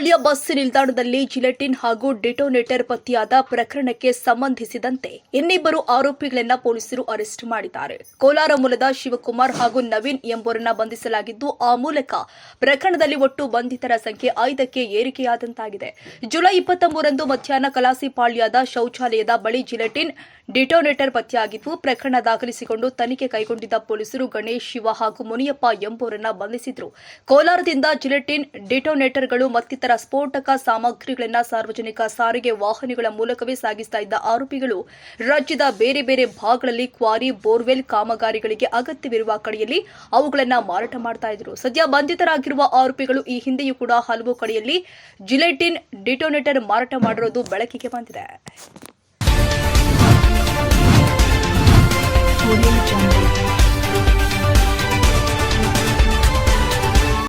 ಕಾಸಿಪಾಳ್ಯ bus ನಿಲ್ದಾಣದಲ್ಲಿ gelatin ಹಾಗೂ detonator ಪತ್ತೆಯಾದ ಪ್ರಕರಣಕ್ಕೆ ಸಂಬಂಧಿಸಿದಂತೆ ಇನ್ನಿಬ್ಬರು ಆರೋಪಿಗಳನ್ನ ಪೊಲೀಸರು ಅರೆಸ್ಟ್ ಮಾಡಿದ್ದಾರೆ. ಕೋಲಾರ ಮೂಲದ ಶಿವಕುಮಾರ್ ಹಾಗೂ ನವೀನ್ ಎಂಬುವರನ್ನ ಬಂಧಿಸಲಾಗಿದ್ದು, ಆ ಮೂಲಕ ಪ್ರಕರಣದಲ್ಲಿ ಒಟ್ಟು ಬಂಧಿತರ ಸಂಖ್ಯೆ ಐದಕ್ಕೆ ಏರಿಕೆಯಾದಂತಾಗಿದೆ. ಜುಲೈ ಇಪ್ಪತ್ತ ಮೂರಂದು ಮಧ್ಯಾಹ್ನ ಕಲಾಸಿಪಾಳ್ಯದ ಶೌಚಾಲಯದ ಬಳಿ ಜಿಲೆಟಿನ್ ಡಿಟೋನೇಟರ್ ಪತ್ತೆಯಾಗಿದ್ದು, ಪ್ರಕರಣ ದಾಖಲಿಸಿಕೊಂಡು ತನಿಖೆ ಕೈಗೊಂಡಿದ್ದ ಪೊಲೀಸರು ಗಣೇಶ್ ಶಿವ ಹಾಗೂ ಮುನಿಯಪ್ಪ ಎಂಬುವರನ್ನ ಬಂಧಿಸಿದ್ರು. ಕೋಲಾರದಿಂದ ಜಿಲೆಟಿನ್ ಡಿಟೋನೇಟರ್ಗಳು ಮತ್ತಿತರ ಸ್ಫೋಟಕ ಸಾಮಗ್ರಿಗಳನ್ನು ಸಾರ್ವಜನಿಕ ಸಾರಿಗೆ ವಾಹನಗಳ ಮೂಲಕವೇ ಸಾಗಿಸ್ತಾ ಇದ್ದ ಆರೋಪಿಗಳು ರಾಜ್ಯದ ಬೇರೆ ಬೇರೆ ಭಾಗಗಳಲ್ಲಿ ಕ್ವಾರಿ, ಬೋರ್ವೆಲ್ ಕಾಮಗಾರಿಗಳಿಗೆ ಅಗತ್ಯವಿರುವ ಕಡೆಯಲ್ಲಿ ಅವುಗಳನ್ನು ಮಾರಾಟ ಮಾಡ್ತಾ ಇದ್ರು. ಸದ್ಯ ಬಂಧಿತರಾಗಿರುವ ಆರೋಪಿಗಳು ಈ ಹಿಂದೆಯೂ ಕೂಡ ಹಲವು ಕಡೆಯಲ್ಲಿ ಜಿಲೆಟಿನ್ ಡಿಟೋನೇಟರ್ ಮಾರಾಟ ಮಾಡಿರೋದು ಬೆಳಕಿಗೆ ಬಂದಿದೆ.